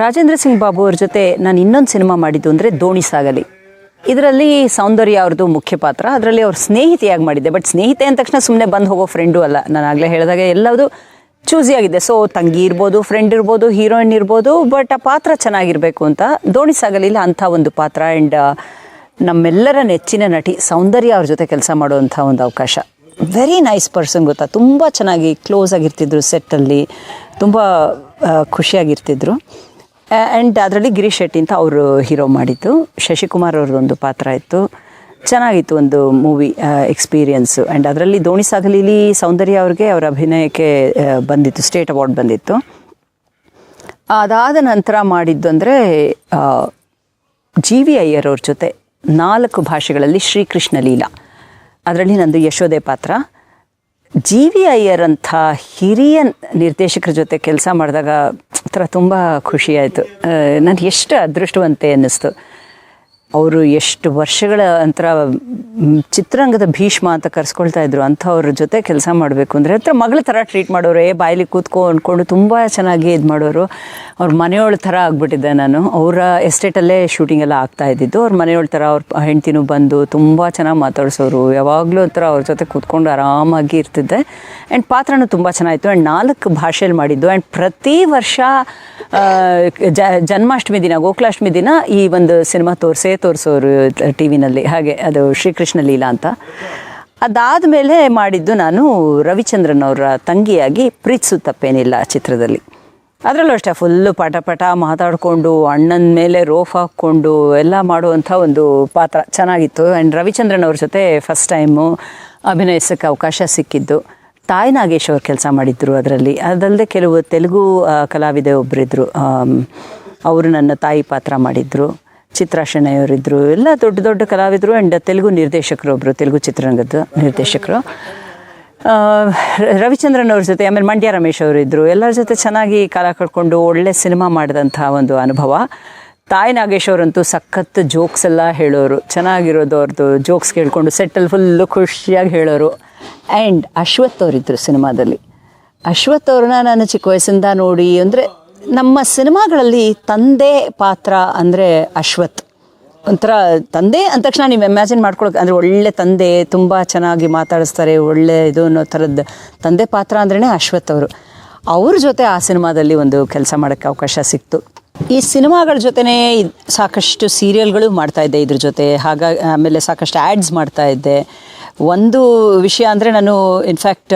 ರಾಜೇಂದ್ರ ಸಿಂಗ್ ಬಾಬು ಅವ್ರ ಜೊತೆ ನಾನು ಇನ್ನೊಂದು ಸಿನಿಮಾ ಮಾಡಿದ್ದು ಅಂದರೆ ದೋಣಿ ಸಾಗಲಿ. ಇದರಲ್ಲಿ ಸೌಂದರ್ಯ ಅವ್ರದ್ದು ಮುಖ್ಯ ಪಾತ್ರ. ಅದರಲ್ಲಿ ಅವ್ರ ಸ್ನೇಹಿತೆಯಾಗಿ ಮಾಡಿದ್ದೆ? ಬಟ್ ಸ್ನೇಹಿತೆ ಅಂದ ತಕ್ಷಣ ಸುಮ್ಮನೆ ಬಂದು ಹೋಗೋ ಫ್ರೆಂಡು ಅಲ್ಲ. ನಾನು ಆಗಲೇ ಹೇಳಿದಾಗ ಎಲ್ಲವೂ ಚೂಸಿ ಆಗಿದೆ ಸೊ ತಂಗಿ ಇರ್ಬೋದು ಫ್ರೆಂಡ್ ಇರ್ಬೋದು ಹೀರೋಯಿನ್ ಇರ್ಬೋದು ಬಟ್ ಆ ಪಾತ್ರ ಚೆನ್ನಾಗಿರಬೇಕು ಅಂತ ದೋಣಿ ಸಾಗಲಿಲ್ಲ ಅಂಥ ಒಂದು ಪಾತ್ರ. ಆ್ಯಂಡ್ ನಮ್ಮೆಲ್ಲರ ನೆಚ್ಚಿನ ನಟಿ ಸೌಂದರ್ಯ ಅವ್ರ ಜೊತೆ ಕೆಲಸ ಮಾಡುವಂಥ ಒಂದು ಅವಕಾಶ. ವೆರಿ ನೈಸ್ ಪರ್ಸನ್ ಗೊತ್ತಾ? ತುಂಬ ಚೆನ್ನಾಗಿ ಕ್ಲೋಸ್ ಆಗಿರ್ತಿದ್ರು ಸೆಟ್ಟಲ್ಲಿ ತುಂಬ ಖುಷಿಯಾಗಿರ್ತಿದ್ರು. ಆ್ಯಂಡ್ ಅದರಲ್ಲಿ ಗಿರೀಶ್ ಶೆಟ್ಟಿ ಅಂತ ಅವರು ಹೀರೋ ಮಾಡಿದ್ದು. ಶಶಿಕುಮಾರ್ ಅವ್ರದ್ದೊಂದು ಪಾತ್ರ ಇತ್ತು. ಚೆನ್ನಾಗಿತ್ತು ಒಂದು ಮೂವಿ ಎಕ್ಸ್ಪೀರಿಯನ್ಸು ಆ್ಯಂಡ್ ಅದರಲ್ಲಿ ದೋಣಿ ಸಾಗಲಿಲಿ ಸೌಂದರ್ಯ ಅವ್ರಿಗೆ ಅವರ ಅಭಿನಯಕ್ಕೆ ಬಂದಿತ್ತು ಸ್ಟೇಟ್ ಅವಾರ್ಡ್ ಬಂದಿತ್ತು. ಅದಾದ ನಂತರ ಮಾಡಿದ್ದು ಅಂದರೆ ಜಿ ವಿ ಅಯ್ಯರ್ ಅವ್ರ ಜೊತೆ ನಾಲ್ಕು ಭಾಷೆಗಳಲ್ಲಿ ಶ್ರೀಕೃಷ್ಣ ಲೀಲಾ. ಅದರಲ್ಲಿ ನಂದು ಯಶೋದೆ ಪಾತ್ರ. ಜಿ ವಿ ಅಯ್ಯರ್ ಅಂಥ ಹಿರಿಯ ನಿರ್ದೇಶಕರ ಜೊತೆ ಕೆಲಸ ಮಾಡಿದಾಗ ಒಂಥರ ತುಂಬ ಖುಷಿಯಾಯಿತು ನಾನು ಎಷ್ಟು ಅದೃಷ್ಟವಂತೆ ಅನ್ನಿಸ್ತು. ಅವರು ಎಷ್ಟು ವರ್ಷಗಳ ನಂತರ ಚಿತ್ರರಂಗದ ಭೀಷ್ಮ ಅಂತ ಕರೆಸ್ಕೊಳ್ತಾ ಇದ್ರು. ಅಂಥವ್ರ ಜೊತೆ ಕೆಲಸ ಮಾಡಬೇಕು ಅಂದರೆ ಹತ್ರ ಮಗಳ ಥರ ಟ್ರೀಟ್ ಮಾಡೋರು, ಏ, ಬಾಯಲ್ಲಿ ಕೂತ್ಕೊ ಅಂದ್ಕೊಂಡು ತುಂಬ ಚೆನ್ನಾಗಿ ಇದು ಮಾಡೋರು. ಅವ್ರ ಮನೆಯೊಳ ಥರ ಆಗಿಬಿಟ್ಟಿದ್ದೆ ನಾನು. ಅವರ ಎಸ್ಟೇಟಲ್ಲೇ ಶೂಟಿಂಗ್ ಎಲ್ಲ ಆಗ್ತಾ ಇದ್ದಿದ್ದು. ಅವ್ರ ಮನೆಯೊಳ ಥರ ಅವ್ರ ಹೆಂಡ್ತಿನೂ ಬಂದು ತುಂಬ ಚೆನ್ನಾಗಿ ಮಾತಾಡ್ಸೋರು. ಯಾವಾಗಲೂ ಒಂಥರ ಅವ್ರ ಜೊತೆ ಕೂತ್ಕೊಂಡು ಆರಾಮಾಗಿ ಇರ್ತಿದ್ದೆ. ಆ್ಯಂಡ್ ಪಾತ್ರನೂ ತುಂಬ ಚೆನ್ನಾಗಿತ್ತು. ಆ್ಯಂಡ್ ನಾಲ್ಕು ಭಾಷೆಯಲ್ಲಿ ಮಾಡಿದ್ದು. ಆ್ಯಂಡ್ ಪ್ರತಿ ವರ್ಷ ಜನ್ಮಾಷ್ಟಮಿ ದಿನ, ಗೋಕುಲಾಷ್ಟಮಿ ದಿನ ಈ ಒಂದು ಸಿನಿಮಾ ತೋರಿಸೇ ತೋರಿಸೋರು ಟಿ ವಿನಲ್ಲಿ ಹಾಗೆ ಅದು ಶ್ರೀಕೃಷ್ಣ ಲೀಲಾ ಅಂತ. ಅದಾದ ಮೇಲೆ ಮಾಡಿದ್ದು ನಾನು ರವಿಚಂದ್ರನ್ ಅವರ ತಂಗಿಯಾಗಿ ಪ್ರೀತಿಸು ತಪ್ಪೇನಿಲ್ಲ ಚಿತ್ರದಲ್ಲಿ. ಅದರಲ್ಲೂ ಅಷ್ಟೇ, ಫುಲ್ಲು ಪಟ ಪಟ ಮಾತಾಡಿಕೊಂಡು, ಅಣ್ಣನ ಮೇಲೆ ರೋಫ್ ಹಾಕ್ಕೊಂಡು ಎಲ್ಲ ಮಾಡುವಂಥ ಒಂದು ಪಾತ್ರ ಚೆನ್ನಾಗಿತ್ತು. ಆ್ಯಂಡ್ ರವಿಚಂದ್ರನ್ ಅವ್ರ ಜೊತೆ ಫಸ್ಟ್ ಟೈಮು ಅಭಿನಯಿಸೋಕ್ಕೆ ಅವಕಾಶ ಸಿಕ್ಕಿದ್ದು. ತಾಯಿ ನಾಗೇಶ್ ಅವ್ರು ಕೆಲಸ ಮಾಡಿದ್ದರು ಅದರಲ್ಲಿ. ಅದಲ್ಲದೆ ಕೆಲವು ತೆಲುಗು ಕಲಾವಿದೆ ಒಬ್ಬರಿದ್ದರು ಅವರು ನನ್ನ ತಾಯಿ ಪಾತ್ರ ಮಾಡಿದ್ರು. ಚಿತ್ರಾ ಶೆಣೈ ಎಲ್ಲ ದೊಡ್ಡ ದೊಡ್ಡ ಕಲಾವಿದರು ಆ್ಯಂಡ್ ತೆಲುಗು ನಿರ್ದೇಶಕರು ಒಬ್ಬರು ತೆಲುಗು ಚಿತ್ರರಂಗದ ನಿರ್ದೇಶಕರು. ರವಿಚಂದ್ರನ್ ಅವ್ರ ಜೊತೆ, ಆಮೇಲೆ ಮಂಡ್ಯ ರಮೇಶ್ ಅವರು ಇದ್ದರು ಎಲ್ಲರ ಜೊತೆ ಚೆನ್ನಾಗಿ ಕಾಲ ಕಳ್ಕೊಂಡು ಒಳ್ಳೆ ಸಿನಿಮಾ ಮಾಡಿದಂಥ ಒಂದು ಅನುಭವ. ತಾಯಿ ನಾಗೇಶ್ ಅವರಂತೂ ಸಖತ್ತು ಜೋಕ್ಸ್ ಎಲ್ಲ ಹೇಳೋರು, ಚೆನ್ನಾಗಿರೋದು ಅವ್ರದ್ದು ಜೋಕ್ಸ್ ಕೇಳಿಕೊಂಡು ಸೆಟ್ಟಲ್ಲಿ ಫುಲ್ಲು ಖುಷಿಯಾಗಿ ಹೇಳೋರು. ಆ್ಯಂಡ್ ಅಶ್ವಥ್ ಅವರಿದ್ದರು ಸಿನಿಮಾದಲ್ಲಿ. ಅಶ್ವಥ್ ಅವ್ರನ್ನ ನಾನು ಚಿಕ್ಕ ವಯಸ್ಸಿಂದ ನೋಡಿ ಅಂದರೆ ನಮ್ಮ ಸಿನಿಮಾಗಳಲ್ಲಿ ತಂದೆ ಪಾತ್ರ ಅಂದರೆ ಅಶ್ವಥ್. ಒಂಥರ ತಂದೆ ಅಂದ ತಕ್ಷಣ ನೀವು ಇಮ್ಯಾಜಿನ್ ಮಾಡ್ಕೊಳಕ್ಕೆ ಅಂದರೆ ಒಳ್ಳೆ ತಂದೆ, ತುಂಬ ಚೆನ್ನಾಗಿ ಮಾತಾಡಿಸ್ತಾರೆ, ಒಳ್ಳೆ ಇದು ಅನ್ನೋ ಥರದ್ದು ತಂದೆ ಪಾತ್ರ ಅಂದ್ರೇ ಅಶ್ವಥ್ ಅವರು. ಅವ್ರ ಜೊತೆ ಆ ಸಿನಿಮಾದಲ್ಲಿ ಒಂದು ಕೆಲಸ ಮಾಡೋಕ್ಕೆ ಅವಕಾಶ ಸಿಕ್ತು. ಈ ಸಿನಿಮಾಗಳ ಜೊತೆನೇ ಸಾಕಷ್ಟು ಸೀರಿಯಲ್ಗಳು ಮಾಡ್ತಾ ಇದ್ದೆ ಇದ್ರ ಜೊತೆ. ಹಾಗಾಗಿ ಆಮೇಲೆ ಸಾಕಷ್ಟು ಆ್ಯಡ್ಸ್ ಮಾಡ್ತಾ ಇದ್ದೆ. ಒಂದು ವಿಷಯ ಅಂದರೆ ನಾನು ಇನ್ಫ್ಯಾಕ್ಟ್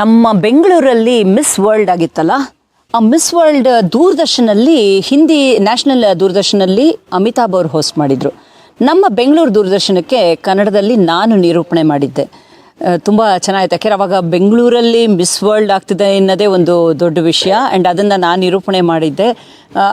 ನಮ್ಮ ಬೆಂಗಳೂರಲ್ಲಿ ಮಿಸ್ ವರ್ಲ್ಡ್ ಆಗಿತ್ತಲ್ಲ? ಮಿಸ್ ವರ್ಲ್ಡ್ ದೂರದರ್ಶನಲ್ಲಿ ಹಿಂದಿ ನ್ಯಾಷನಲ್ ದೂರದರ್ಶನಲ್ಲಿ ಅಮಿತಾಬ್ ಅವರು ಹೋಸ್ಟ್ ಮಾಡಿದರು. ನಮ್ಮ ಬೆಂಗಳೂರು ದೂರದರ್ಶನಕ್ಕೆ ಕನ್ನಡದಲ್ಲಿ ನಾನು ನಿರೂಪಣೆ ಮಾಡಿದ್ದೆ. ತುಂಬ ಚೆನ್ನಾಗಿತ್ತು ಯಾಕೆಂದ್ರೆ ಅವಾಗ ಬೆಂಗಳೂರಲ್ಲಿ ಮಿಸ್ ವರ್ಲ್ಡ್ ಆಗ್ತಿದೆ ಅನ್ನೋದೇ ಒಂದು ದೊಡ್ಡ ವಿಷಯ. ಆ್ಯಂಡ್ ಅದನ್ನು ನಾನು ನಿರೂಪಣೆ ಮಾಡಿದ್ದೆ.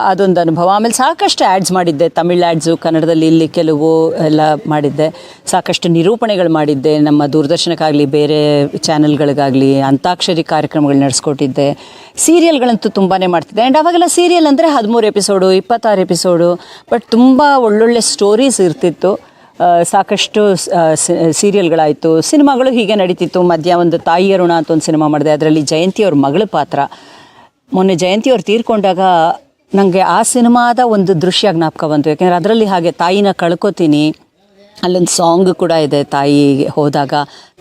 ಅದೊಂದು ಅನುಭವ. ಆಮೇಲೆ ಸಾಕಷ್ಟು ಆ್ಯಡ್ಸ್ ಮಾಡಿದ್ದೆ. ತಮಿಳ್ ಆ್ಯಡ್ಸು ಕನ್ನಡದಲ್ಲಿ ಇಲ್ಲಿ ಕೆಲವು ಎಲ್ಲ ಮಾಡಿದ್ದೆ. ಸಾಕಷ್ಟು ನಿರೂಪಣೆಗಳು ಮಾಡಿದ್ದೆ. ನಮ್ಮ ದೂರದರ್ಶನಕ್ಕಾಗಲಿ, ಬೇರೆ ಚಾನೆಲ್ಗಳಿಗಾಗಲಿ ಅಂತಾಕ್ಷರಿ ಕಾರ್ಯಕ್ರಮಗಳು ನಡೆಸ್ಕೊಟ್ಟಿದ್ದೆ. ಸೀರಿಯಲ್ಗಳಂತೂ ತುಂಬಾ ಮಾಡ್ತಿದ್ದೆ. ಆ್ಯಂಡ್ ಅವಾಗೆಲ್ಲ ಸೀರಿಯಲ್ ಅಂದರೆ ಹದಿಮೂರು ಎಪಿಸೋಡು ಇಪ್ಪತ್ತಾರು ಎಪಿಸೋಡು ಬಟ್ ತುಂಬ ಒಳ್ಳೊಳ್ಳೆ ಸ್ಟೋರೀಸ್ ಇರ್ತಿತ್ತು. ಸಾಕಷ್ಟು ಸೀರಿಯಲ್ಗಳಾಯಿತು, ಸಿನಿಮಾಗಳು ಹೀಗೆ ನಡೀತಿತ್ತು. ಮಧ್ಯ ಒಂದು ತಾಯಿಯ ಋಣ ಅಂತ ಒಂದು ಸಿನಿಮಾ ಮಾಡಿದೆ. ಅದರಲ್ಲಿ ಜಯಂತಿ ಅವ್ರ ಮಗಳ ಪಾತ್ರ. ಮೊನ್ನೆ ಜಯಂತಿ ಅವ್ರು ತೀರ್ಕೊಂಡಾಗ ನನಗೆ ಆ ಸಿನಿಮಾದ ಒಂದು ದೃಶ್ಯ ಜ್ಞಾಪಕ ಬಂತು. ಯಾಕೆಂದರೆ ಅದರಲ್ಲಿ ಹಾಗೆ ತಾಯಿನ ಕಳ್ಕೊತೀನಿ. ಅಲ್ಲೊಂದು ಸಾಂಗ್ ಕೂಡ ಇದೆ. ತಾಯಿ ಹೋದಾಗ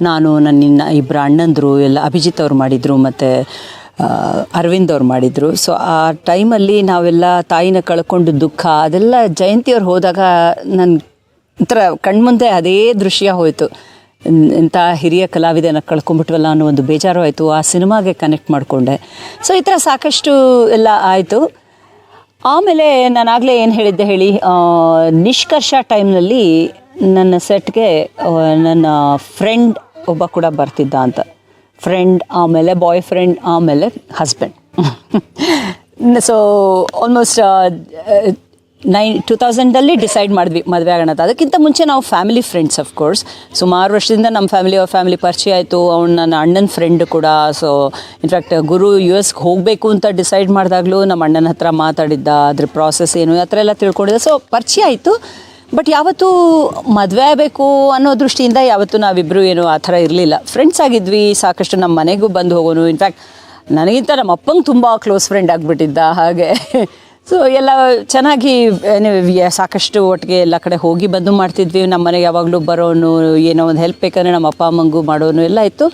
ನಾನು ನನ್ನ ಇಬ್ಬರು ಅಣ್ಣಂದರು, ಎಲ್ಲ ಅಭಿಜಿತ್ ಅವ್ರು ಮಾಡಿದರು, ಮತ್ತು ಅರವಿಂದ್ ಅವ್ರು ಮಾಡಿದರು. ಸೊ ಆ ಟೈಮಲ್ಲಿ ನಾವೆಲ್ಲ ತಾಯಿನ ಕಳ್ಕೊಂಡು ದುಃಖ ಅದೆಲ್ಲ ಜಯಂತಿಯವ್ರು ಹೋದಾಗ ನನ್ನ ಒಂಥರ ಕಣ್ಮುಂದೆ ಅದೇ ದೃಶ್ಯ ಹೋಯಿತು. ಇಂಥ ಹಿರಿಯ ಕಲಾವಿದನ ಕಳ್ಕೊಂಡ್ಬಿಟ್ವಲ್ಲ ಅನ್ನೋ ಒಂದು ಬೇಜಾರು ಆಯಿತು. ಆ ಸಿನಿಮಾಗೆ ಕನೆಕ್ಟ್ ಮಾಡಿಕೊಂಡೆ. ಸೊ ಈ ಥರ ಸಾಕಷ್ಟು ಎಲ್ಲ ಆಯಿತು. ಆಮೇಲೆ ನಾನು ಆಗಲೇ ಏನು ಹೇಳಿದ್ದೆ ಹೇಳಿ ನಿಷ್ಕರ್ಷ ಟೈಮ್ನಲ್ಲಿ ನನ್ನ ಸೆಟ್ಗೆ ನನ್ನ ಫ್ರೆಂಡ್ ಒಬ್ಬ ಕೂಡ ಬರ್ತಿದ್ದ ಅಂತ. ಫ್ರೆಂಡ್ ಆಮೇಲೆ ಬಾಯ್ ಫ್ರೆಂಡ್ ಆಮೇಲೆ husband so almost nine two ತೌಸಂಡಲ್ಲಿ decide ಮಾಡಿದ್ವಿ ಮದುವೆ ಆಗೋಣ ಅದಕ್ಕಿಂತ ಮುಂಚೆ ನಾವು ಫ್ಯಾಮಿಲಿ ಫ್ರೆಂಡ್ಸ್ ಆಫ್ ಕೋರ್ಸ್ ಸುಮಾರು ವರ್ಷದಿಂದ ನಮ್ಮ ಫ್ಯಾಮಿಲಿ ಅವ್ರ ಫ್ಯಾಮಿಲಿ ಪರಿಚಯ ಆಯಿತು. ಅವ್ನು ನನ್ನ ಅಣ್ಣನ ಫ್ರೆಂಡ್ ಕೂಡ. ಸೊ ಇನ್ಫ್ಯಾಕ್ಟ್ ಗುರು ಯು ಎಸ್ಗೆ ಹೋಗಬೇಕು ಅಂತ ಡಿಸೈಡ್ ಮಾಡಿದಾಗಲೂ ನಮ್ಮ ಅಣ್ಣನ ಹತ್ರ ಮಾತಾಡಿದ್ದ. ಅದ್ರ ಪ್ರಾಸೆಸ್ ಏನು ಆ ಥರ ಎಲ್ಲ ತಿಳ್ಕೊಂಡಿದ್ದೆ. ಸೊ ಪರಿಚಯ ಆಯಿತು. ಬಟ್ ಯಾವತ್ತೂ ಮದುವೆ ಆಗಬೇಕು ಅನ್ನೋ ದೃಷ್ಟಿಯಿಂದ ಯಾವತ್ತೂ ನಾವಿಬ್ಬರು ಏನು ಆ ಥರ ಇರಲಿಲ್ಲ. ಫ್ರೆಂಡ್ಸ್ ಆಗಿದ್ವಿ, ಸಾಕಷ್ಟು ನಮ್ಮ ಮನೆಗೂ ಬಂದು ಹೋಗೋನು. ಇನ್ಫ್ಯಾಕ್ಟ್ ನನಗಿಂತ ನಮ್ಮ ಅಪ್ಪಂಗೆ ತುಂಬ ಕ್ಲೋಸ್ ಫ್ರೆಂಡ್ ಆಗಿಬಿಟ್ಟಿದ್ದ. ಹಾಗೆ. ಸೊ ಎಲ್ಲ ಚೆನ್ನಾಗಿ ಸಾಕಷ್ಟು ಒಟ್ಟಿಗೆ ಎಲ್ಲ ಕಡೆ ಹೋಗಿ ಬಂದು ಮಾಡ್ತಿದ್ವಿ. ನಮ್ಮ ಮನೆಗೆ ಯಾವಾಗಲೂ ಬರೋನು, ಏನೋ ಒಂದು ಹೆಲ್ಪ್ ಬೇಕಂದರೆ ನಮ್ಮ ಅಪ್ಪ, ಅಮ್ಮಂಗೂ ಮಾಡೋನು ಎಲ್ಲ ಇತ್ತು.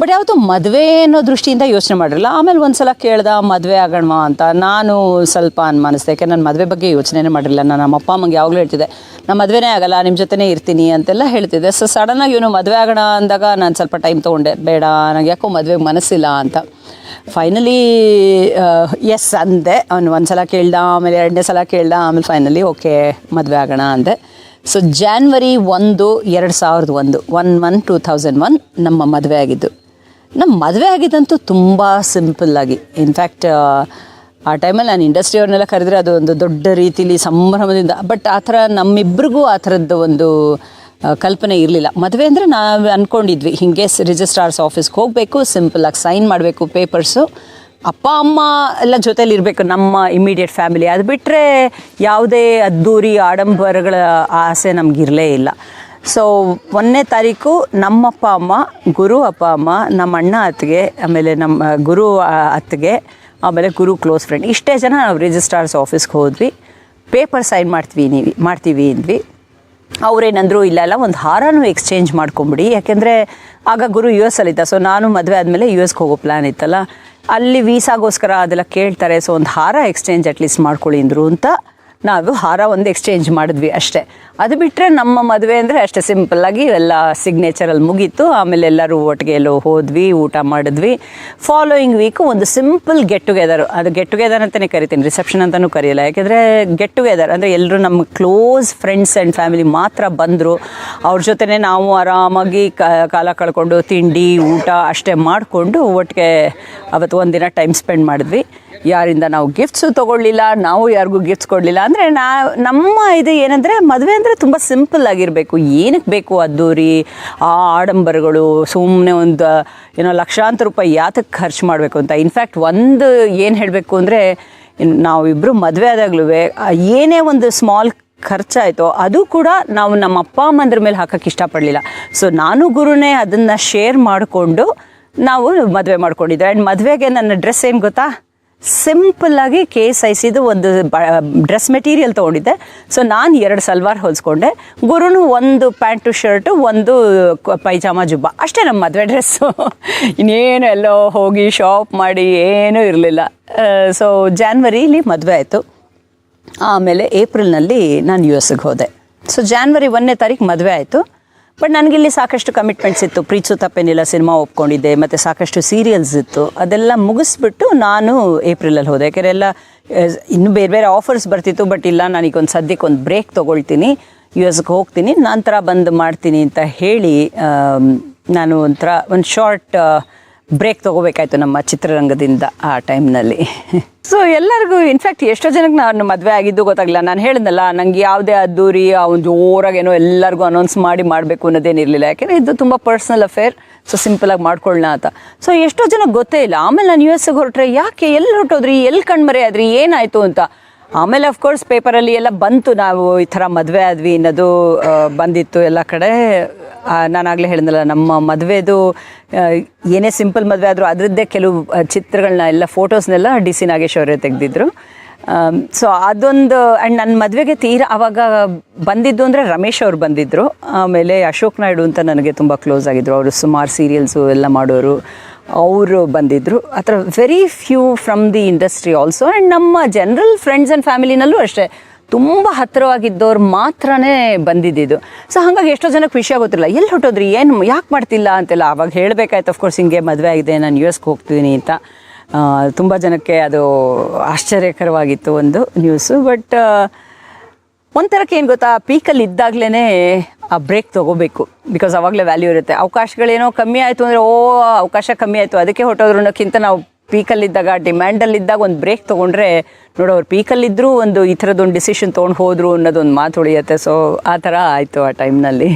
ಬಟ್ ಯಾವತ್ತು ಮದುವೆ ಅನ್ನೋ ದೃಷ್ಟಿಯಿಂದ ಯೋಚನೆ ಮಾಡಿರಲ್ಲ, ಆಮೇಲೆ ಒಂದು ಸಲ ಕೇಳ್ದ, ಮದುವೆ ಆಗೋಣ ಅಂತ ನಾನು ಸ್ವಲ್ಪ ಅನುಮಾನಿಸ್ದೆ ಯಾಕೆ ನನ್ನ ಮದುವೆ ಬಗ್ಗೆ ಯೋಚನೆನೇ ಮಾಡಿರಲಿಲ್ಲ. ನಾನು ನಮ್ಮ ಅಪ್ಪ ಅಮ್ಮಂಗೆ ಯಾವಾಗಲೂ ಹೇಳ್ತಿದ್ದೆ ನಮ್ಮ ಮದುವೆನೇ ಆಗಲ್ಲ ನಿಮ್ಮ ಜೊತೆನೇ ಇರ್ತೀನಿ ಅಂತೆಲ್ಲ ಹೇಳ್ತಿದ್ದೆ. ಸೊ ಸಡನ್ನಾಗಿ ಇವನು ಮದುವೆ ಆಗೋಣ ಅಂದಾಗ ನಾನು ಸ್ವಲ್ಪ ಟೈಮ್ ತೊಗೊಂಡೆ. ಬೇಡ ನನಗೆ ಯಾಕೋ ಮದುವೆಗೆ ಮನಸ್ಸಿಲ್ಲ ಅಂತ. ಫೈನಲಿ ಎಸ್ ಅಂದೆ. ಅವನು ಒಂದು ಸಲ ಕೇಳ್ದ, ಆಮೇಲೆ ಎರಡನೇ ಸಲ ಕೇಳ್ದ, ಆಮೇಲೆ ಫೈನಲಿ ಓಕೆ ಮದುವೆ ಆಗೋಣ ಅಂದೆ. ಸೊ ಜಾನ್ವರಿ ಒಂದು, ಎರಡು ಸಾವಿರದ ಒಂದು one one two thousand one ನಮ್ಮ ಮದುವೆ ಆಗಿದ್ದು. ನಮ್ಮ ಮದುವೆ ಆಗಿದ್ದಂತೂ ತುಂಬ ಸಿಂಪಲ್ಲಾಗಿ ಇನ್ಫ್ಯಾಕ್ಟ್ ಆ ಟೈಮಲ್ಲಿ ನಾನು ಇಂಡಸ್ಟ್ರಿಯವ್ರನ್ನೆಲ್ಲ ಕರೆದ್ರೆ ಅದು ಒಂದು ದೊಡ್ಡ ರೀತಿಲಿ ಸಂಭ್ರಮದಿಂದ ಬಟ್ ಆ ಥರ ನಮ್ಮಿಬ್ರಿಗೂ ಆ ಥರದ್ದು ಒಂದು ಕಲ್ಪನೆ ಇರಲಿಲ್ಲ. ಮದುವೆ ಅಂದರೆ ನಾವು ಅಂದ್ಕೊಂಡಿದ್ವಿ ಹೀಗೆ ರಿಜಿಸ್ಟ್ರಾರ್ಸ್ ಆಫೀಸ್ಗೆ ಹೋಗಬೇಕು ಸಿಂಪಲಾಗಿ ಸೈನ್ ಮಾಡಬೇಕು ಪೇಪರ್ಸು ಅಪ್ಪ, ಅಮ್ಮ ಎಲ್ಲ ಜೊತೇಲಿ ಇರಬೇಕು, ನಮ್ಮ ಇಮಿಡಿಯೇಟ್ ಫ್ಯಾಮಿಲಿ ಅದು ಬಿಟ್ಟರೆ ಯಾವುದೇ ಅದ್ದೂರಿ ಆಡಂಬರಗಳ ಆಸೆ ನಮಗಿರಲೇ ಇಲ್ಲ. ಸೊ ಒಂದನೇ ತಾರೀಕು ನಮ್ಮಪ್ಪ ಅಮ್ಮ, ಗುರು ಅಪ್ಪ ಅಮ್ಮ, ನಮ್ಮ ಅಣ್ಣ ಅತ್ತಿಗೆ, ಆಮೇಲೆ ನಮ್ಮ ಗುರು ಅತ್ತಿಗೆ, ಆಮೇಲೆ ಗುರು ಕ್ಲೋಸ್ ಫ್ರೆಂಡ್ ಇಷ್ಟೇ ಜನ ನಾವು ರಿಜಿಸ್ಟ್ರಾರ್ಸ್ ಆಫೀಸ್ಗೆ ಹೋದ್ವಿ. ಪೇಪರ್ ಸೈನ್ ಮಾಡ್ತೀವಿ ನೀವು, ಮಾಡ್ತೀವಿ ಅಂದ್ವಿ. ಅವ್ರೇನಂದ್ರು, ಇಲ್ಲ ಅಲ್ಲ ಒಂದು ಹಾರನೂ ಎಕ್ಸ್ಚೇಂಜ್ ಮಾಡ್ಕೊಂಬಿಡಿ. ಯಾಕೆಂದರೆ, ಆಗ ಗುರು ಯು ಎಸ್ ಅಲ್ಲಿದ್ದ. ಸೊ ನಾನು ಮದುವೆ ಆದಮೇಲೆ ಯು ಎಸ್ಗೆ ಹೋಗೋ ಪ್ಲ್ಯಾನ್ ಇತ್ತಲ್ಲ. ಅಲ್ಲಿ ವೀಸಾಗೋಸ್ಕರ ಅದೆಲ್ಲ ಕೇಳ್ತಾರೆ. ಸೊ ಒಂದು ಹಾರ ಎಕ್ಸ್ಚೇಂಜ್ ಅಟ್ಲೀಸ್ಟ್ ಮಾಡ್ಕೊಳ್ಳಿ ಅಂದರು ಅಂತ ನಾವು ಹಾರ ಒಂದು ಎಕ್ಸ್ಚೇಂಜ್ ಮಾಡಿದ್ವಿ ಅಷ್ಟೇ. ಅದು ಬಿಟ್ಟರೆ ನಮ್ಮ ಮದುವೆ ಅಂದರೆ ಅಷ್ಟೇ ಸಿಂಪಲ್ಲಾಗಿ ಎಲ್ಲ ಸಿಗ್ನೇಚರಲ್ಲಿ ಮುಗೀತು. ಆಮೇಲೆ ಎಲ್ಲರೂ ಒಟ್ಟಿಗೆ ಎಲ್ಲೋ ಹೋದ್ವಿ, ಊಟ ಮಾಡಿದ್ವಿ. ಫಾಲೋಯಿಂಗ್ ವೀಕು ಒಂದು ಸಿಂಪಲ್ ಗೆಟ್ ಟುಗೆದರ್ ಅದು ಗೆಟ್ ಟುಗೆದರ್ ಅಂತಲೇ ಕರಿತೀನಿ ರಿಸೆಪ್ಷನ್ ಅಂತಲೂ ಕರೆಯಲ್ಲ. ಯಾಕೆಂದರೆ ಗೆಟ್ ಟುಗೆದರ್ ಅಂದರೆ ಎಲ್ಲರೂ ನಮ್ಮ ಕ್ಲೋಸ್ ಫ್ರೆಂಡ್ಸ್ ಆ್ಯಂಡ್ ಫ್ಯಾಮಿಲಿ ಮಾತ್ರ ಬಂದರು. ಅವ್ರ ಜೊತೆನೇ ನಾವು ಆರಾಮಾಗಿ ಕಾಲ ಕಳ್ಕೊಂಡು ತಿಂಡಿ, ಊಟ ಅಷ್ಟೇ ಮಾಡಿಕೊಂಡು ಒಟ್ಟಿಗೆ ಅವತ್ತು ಒಂದಿನ ಟೈಮ್ ಸ್ಪೆಂಡ್ ಮಾಡಿದ್ವಿ. ಯಾರಿಂದ ನಾವು ಗಿಫ್ಟ್ಸು ತೊಗೊಳ್ಳಿಲ್ಲ, ನಾವು ಯಾರಿಗೂ ಗಿಫ್ಟ್ಸ್ ಕೊಡಲಿಲ್ಲ. ಅಂದರೆ ನಾ, ನಮ್ಮ ಇದು ಏನಂದರೆ ಮದುವೆ ಅಂದರೆ ತುಂಬ ಸಿಂಪಲ್ ಆಗಿರಬೇಕು. ಏನಕ್ಕೆ ಬೇಕು ಅದ್ದೂರಿ? ಆ ಆಡಂಬರಗಳು ಸುಮ್ಮನೆ ಒಂದು, ಏನೋ ಲಕ್ಷಾಂತರ ರೂಪಾಯಿ ಯಾತಕ್ಕೆ ಖರ್ಚು ಮಾಡಬೇಕು ಅಂತ. ಇನ್ಫ್ಯಾಕ್ಟ್ ಒಂದು ಏನು ಹೇಳಬೇಕು ಅಂದರೆ ನಾವಿಬ್ಬರು ಮದುವೆ ಆದಾಗ್ಲೂ, ಏನೇ ಒಂದು ಸ್ಮಾಲ್ ಖರ್ಚಾಯಿತೋ, ಅದು ಕೂಡ ನಾವು ನಮ್ಮ ಅಪ್ಪ ಅಮ್ಮಂದ್ರ ಮೇಲೆ ಹಾಕಕ್ಕೆ ಇಷ್ಟಪಡಲಿಲ್ಲ. ಸೊ ನಾನು ಗುರುನೇ ಅದನ್ನು ಶೇರ್ ಮಾಡಿಕೊಂಡು, ನಾವು ಮದುವೆ ಮಾಡ್ಕೊಂಡಿದ್ದೆ. ಆ್ಯಂಡ್ ಮದುವೆಗೆ ನನ್ನ ಡ್ರೆಸ್ ಏನು ಗೊತ್ತಾ? ಸಿಂಪಲ್ಲಾಗಿ ಕೆ ಸೈಸಿದು ಒಂದು ಬ ಡ್ರೆಸ್ ಮೆಟೀರಿಯಲ್ ತೊಗೊಂಡಿದ್ದೆ. ಸೊ ನಾನು ಎರಡು ಸಲ್ವಾರ್ ಹೊಲಿಸ್ಕೊಂಡೆ. ಗುರುನು ಒಂದು ಪ್ಯಾಂಟು, ಶರ್ಟು, ಒಂದು ಪೈಜಾಮ, ಜುಬ್ಬ. ಅಷ್ಟೇ ನಮ್ಮ ಮದುವೆ ಡ್ರೆಸ್ಸು ಇನ್ನೇನು ಎಲ್ಲೋ ಹೋಗಿ ಶಾಪ್ ಮಾಡಿ ಏನೂ ಇರಲಿಲ್ಲ. ಸೊ ಜಾನ್ವರಿಲಿ ಮದುವೆ ಆಯಿತು. ಆಮೇಲೆ ಏಪ್ರಿಲ್ನಲ್ಲಿ ನಾನು ಯು ಎಸ್ಗೆ ಹೋದೆ. ಸೊ ಜಾನ್ವರಿ ಒಂದನೇ ತಾರೀಕು ಮದುವೆ ಆಯಿತು. ಬಟ್ ನನಗಿಲ್ಲಿ ಸಾಕಷ್ಟು ಕಮಿಟ್ಮೆಂಟ್ಸ್ ಇತ್ತು. ಪ್ರೀಚು ತಪ್ಪೇನಿಲ್ಲ, ಸಿನಿಮಾ ಒಪ್ಕೊಂಡಿದ್ದೆ, ಮತ್ತು ಸಾಕಷ್ಟು ಸೀರಿಯಲ್ಸ್ ಇತ್ತು. ಅದೆಲ್ಲ ಮುಗಿಸ್ಬಿಟ್ಟು ನಾನು ಏಪ್ರಿಲಲ್ಲಿ ಹೋದೆ. ಯಾಕೆಂದರೆ ಎಲ್ಲ ಇನ್ನೂ ಬೇರೆ ಬೇರೆ ಆಫರ್ಸ್ ಬರ್ತಿತ್ತು ಬಟ್ ಇಲ್ಲ, ನನಗೊಂದು ಸದ್ಯಕ್ಕೆ ಒಂದು ಬ್ರೇಕ್ ತೊಗೊಳ್ತೀನಿ. ಯು ಎಸ್ಗೆ ಹೋಗ್ತೀನಿ, ನಂತರ ಬಂದು ಮಾಡ್ತೀನಿ ಅಂತ ಹೇಳಿ ನಾನು ಒಂಥರ, ಒಂದು ಶಾರ್ಟ್ ಬ್ರೇಕ್ ತಗೋಬೇಕಾಯ್ತು ನಮ್ಮ ಚಿತ್ರರಂಗದಿಂದ ಆ ಟೈಮ್ನಲ್ಲಿ. ಸೊ ಎಲ್ಲರಿಗೂ ಇನ್ಫ್ಯಾಕ್ಟ್ ಎಷ್ಟೋ ಜನಕ್ಕೆ ನಾನು ಮದುವೆ ಆಗಿದ್ದು ಗೊತ್ತಾಗಲಿಲ್ಲ. ನಾನು ಹೇಳಿದ್ನಲ್ಲ, ನಂಗೆ ಯಾವುದೇ ಅದ್ದೂರಿ, ಅವ್ನು ಜೋರಾಗೇನೋ ಎಲ್ಲರಿಗೂ ಅನೌನ್ಸ್ ಮಾಡಿ ಮಾಡಬೇಕು ಅನ್ನೋದೇನಿರಲಿಲ್ಲ. ಯಾಕೆಂದರೆ ಇದು ತುಂಬ ಪರ್ಸ್ನಲ್ ಅಫೇರ್ ಸೊ ಸಿಂಪಲಾಗಿ ಮಾಡ್ಕೊಳ್ಳೋಣ ಅಂತ. ಸೊ ಎಷ್ಟೋ ಜನಕ್ಕೆ ಗೊತ್ತೇ ಇಲ್ಲ. ಆಮೇಲೆ ನಾನು ಯು ಎಸ್ಗೆ ಹೊರಟ್ರೆ ಯಾಕೆ ಎಲ್ಲಿ ಹೊರಟೋದ್ರಿ? ಎಲ್ಲಿ ಕಣ್ಮರೆ ಆದ್ರಿ? ಏನಾಯಿತು ಅಂತ. ಆಮೇಲೆ ಅಫ್ಕೋರ್ಸ್ ಪೇಪರಲ್ಲಿ ಎಲ್ಲ ಬಂತು. ನಾವು ಈ ಥರ ಮದುವೆ ಆದ್ವಿ ಅನ್ನೋದು ಬಂದಿತ್ತು ಎಲ್ಲ ಕಡೆ. ನಾನು ಆಗಲೇ ಹೇಳಿದ್ನಲ್ಲ, ನಮ್ಮ ಮದುವೆದು ಏನೇ ಸಿಂಪಲ್ ಮದುವೆ ಆದರೂ ಅದರದ್ದೇ ಕೆಲವು ಚಿತ್ರಗಳನ್ನ ಎಲ್ಲ ಫೋಟೋಸ್ನೆಲ್ಲ ಡಿ ಸಿ ನಾಗೇಶ್ ಅವರೇ ತೆಗೆದಿದ್ರು. ಸೊ ಅದೊಂದು ಆ್ಯಂಡ್ ನನ್ನ ಮದುವೆಗೆ ತೀರಾ ಅವಾಗ ಬಂದಿದ್ದು ಅಂದರೆ ರಮೇಶ್ ಅವ್ರು ಬಂದಿದ್ದರು ಆಮೇಲೆ ಅಶೋಕ್ ನಾಯ್ಡು ಅಂತ ನನಗೆ ತುಂಬ ಕ್ಲೋಸ್ ಆಗಿದ್ರು. ಅವರು ಸುಮಾರು ಸೀರಿಯಲ್ಸು ಎಲ್ಲ ಮಾಡೋರು. ಅವರು ಬಂದಿದ್ದರು ಆ very few from the industry also and ನಮ್ಮ ಜನರಲ್ ಫ್ರೆಂಡ್ಸ್ ಆ್ಯಂಡ್ ಫ್ಯಾಮಿಲಿನಲ್ಲೂ ಅಷ್ಟೇ. ತುಂಬ ಹತ್ತಿರವಾಗಿದ್ದವ್ರು ಮಾತ್ರನೇ ಬಂದಿದ್ದಿದ್ದು. ಸೊ ಹಾಗಾಗಿ ಎಷ್ಟೋ ಜನಕ್ಕೆ ವಿಷಯ ಗೊತ್ತಿಲ್ಲ. ಎಲ್ಲಿ ಹೊಟ್ಟೋದ್ರಿ? ಏನು, ಯಾಕೆ ಮಾಡ್ತಿಲ್ಲ ಅಂತೆಲ್ಲ ಆವಾಗ ಹೇಳಬೇಕಾಯ್ತು. ಅಫ್ಕೋರ್ಸ್ ಹಿಂಗೆ ಮದುವೆ ಆಗಿದೆ, ನಾನು ಯು ಎಸ್ಗೆ ಹೋಗ್ತಿದ್ದೀನಿ ಅಂತ. ತುಂಬ ಜನಕ್ಕೆ ಅದು ಆಶ್ಚರ್ಯಕರವಾಗಿತ್ತು ಒಂದು ನ್ಯೂಸು ಬಟ್ ಒಂಥರಕ್ಕೆ ಏನು ಗೊತ್ತಾ? ಪೀಕಲ್ಲಿ ಇದ್ದಾಗಲೇ ಆ ಬ್ರೇಕ್ ತೊಗೋಬೇಕು. ಬಿಕಾಸ್ ಅವಾಗಲೇ ವ್ಯಾಲ್ಯೂ ಇರುತ್ತೆ. ಅವಕಾಶಗಳೇನೋ ಕಮ್ಮಿ ಆಯಿತು ಅಂದರೆ, ಓ, ಅವಕಾಶ ಕಮ್ಮಿ ಆಯಿತು. ಅದಕ್ಕೆ ಹೊಟ್ಟೋದ್ರು ಅನ್ನೋಕ್ಕಿಂತ ನಾವು ಪೀಕಲ್ಲಿದ್ದಾಗ ಡಿಮ್ಯಾಂಡಲ್ಲಿದ್ದಾಗ ಒಂದು ಬ್ರೇಕ್ ತೊಗೊಂಡ್ರೆ, ನೋಡು, ಅವ್ರು ಪೀಕಲ್ಲಿದ್ದರೂ ಒಂದು ಈ ಥರದೊಂದು ಡಿಸಿಷನ್ ತೊಗೊಂಡು ಹೋದರು ಅನ್ನೋದೊಂದು ಮಾತು ಉಳಿಯುತ್ತೆ. ಸೊ ಆ ಥರ ಆಯಿತು ಆ ಟೈಮ್ನಲ್ಲಿ